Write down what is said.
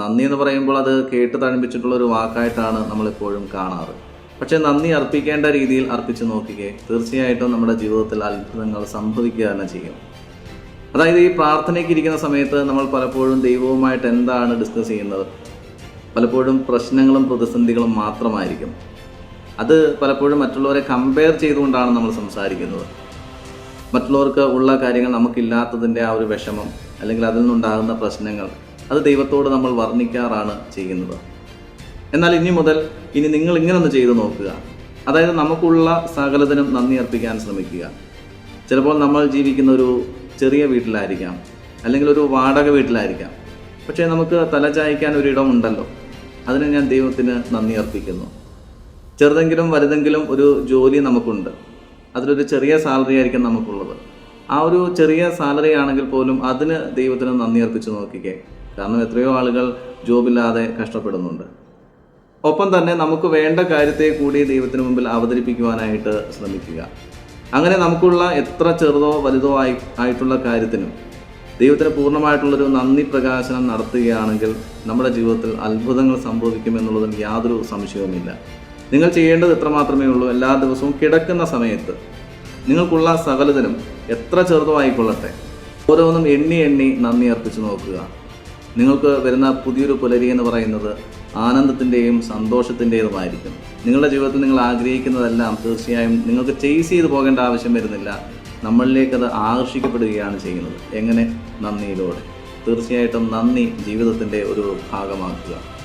നന്ദി എന്ന് പറയുമ്പോൾ അത് കേട്ട് തഴമ്പിച്ചിട്ടുള്ള ഒരു വാക്കായിട്ടാണ് നമ്മളെപ്പോഴും കാണാറ്. പക്ഷേ നന്ദി അർപ്പിക്കേണ്ട രീതിയിൽ അർപ്പിച്ച് നോക്കിക്കേ തീർച്ചയായിട്ടും നമ്മുടെ ജീവിതത്തിൽ അത്ഭുതങ്ങൾ സംഭവിക്കുക തന്നെ ചെയ്യും. അതായത് ഈ പ്രാർത്ഥനയ്ക്ക് ഇരിക്കുന്ന സമയത്ത് നമ്മൾ പലപ്പോഴും ദൈവവുമായിട്ട് എന്താണ് ഡിസ്കസ് ചെയ്യുന്നത്? പലപ്പോഴും പ്രശ്നങ്ങളും പ്രതിസന്ധികളും മാത്രമായിരിക്കും. അത് പലപ്പോഴും മറ്റുള്ളവരെ കമ്പയർ ചെയ്തുകൊണ്ടാണ് നമ്മൾ സംസാരിക്കുന്നത്. മറ്റുള്ളവർക്ക് ഉള്ള കാര്യങ്ങൾ നമുക്കില്ലാത്തതിന്റെ ആ ഒരു വിഷമം അല്ലെങ്കിൽ അതിൽ നിന്നുണ്ടാകുന്ന പ്രശ്നങ്ങൾ അത് ദൈവത്തോട് നമ്മൾ വർണിക്കാറാണ് ചെയ്യുന്നത്. എന്നാൽ ഇനി മുതൽ ഇനി നിങ്ങൾ ഇങ്ങനൊന്ന് ചെയ്തു നോക്കുക. അതായത് നമുക്കുള്ള സകലതിനും നന്ദി അർപ്പിക്കാൻ ശ്രമിക്കുക. ചിലപ്പോൾ നമ്മൾ ജീവിക്കുന്ന ഒരു ചെറിയ വീട്ടിലായിരിക്കാം അല്ലെങ്കിൽ ഒരു വാടക വീട്ടിലായിരിക്കാം. പക്ഷേ നമുക്ക് തലചായ്ക്കാൻ ഒരിടം ഉണ്ടല്ലോ. അതിന് ഞാൻ ദൈവത്തിന് നന്ദി അർപ്പിക്കുന്നു. ചെറുതെങ്കിലും വലുതെങ്കിലും ഒരു ജോലി നമുക്കുണ്ട്. അതിലൊരു ചെറിയ സാലറി ആയിരിക്കും നമുക്കുള്ളത്. ആ ഒരു ചെറിയ സാലറി ആണെങ്കിൽ പോലും അതിന് ദൈവത്തിന് നന്ദി അർപ്പിച്ച് നോക്കിക്കേ. കാരണം എത്രയോ ആളുകൾ ജോബില്ലാതെ കഷ്ടപ്പെടുന്നുണ്ട്. ഒപ്പം തന്നെ നമുക്ക് വേണ്ട കാര്യത്തെ കൂടി ദൈവത്തിന് മുമ്പിൽ അവതരിപ്പിക്കുവാനായിട്ട് ശ്രമിക്കുക. അങ്ങനെ നമുക്കുള്ള എത്ര ചെറുതോ വലുതോ ആയി ആയിട്ടുള്ള കാര്യത്തിനും ദൈവത്തിന് പൂർണമായിട്ടുള്ളൊരു നന്ദി പ്രകാശനം നടത്തുകയാണെങ്കിൽ നമ്മുടെ ജീവിതത്തിൽ അത്ഭുതങ്ങൾ സംഭവിക്കുമെന്നുള്ളതിൽ യാതൊരു സംശയവുമില്ല. നിങ്ങൾ ചെയ്യേണ്ടത് ഇത്ര മാത്രമേ ഉള്ളൂ എല്ലാ ദിവസവും കിടക്കുന്ന സമയത്ത് നിങ്ങൾക്കുള്ള സകലതിനും എത്ര ചെറുതോ ആയിക്കൊള്ളട്ടെ. ഓരോന്നും എണ്ണി എണ്ണി നന്ദി അർപ്പിച്ച് നോക്കുക. നിങ്ങൾക്ക് വരുന്ന പുതിയൊരു പുലരി എന്ന് പറയുന്നത് ആനന്ദത്തിന്റെയും സന്തോഷത്തിന്റെതുമായിരിക്കും നിങ്ങളുടെ ജീവിതത്തിൽ നിങ്ങൾ ആഗ്രഹിക്കുന്നതെല്ലാം തീർച്ചയായും നിങ്ങൾക്ക് ചേസ് ചെയ്ത് പോകേണ്ട ആവശ്യം വരുന്നില്ല. നമ്മളിലേക്ക് അത് ആകർഷിക്കപ്പെടുകയാണ് ചെയ്യുന്നത്. എങ്ങനെ? നന്ദിയിലൂടെ. തീർച്ചയായിട്ടും നന്ദി ജീവിതത്തിന്റെ ഒരു ഭാഗമാക്കുക.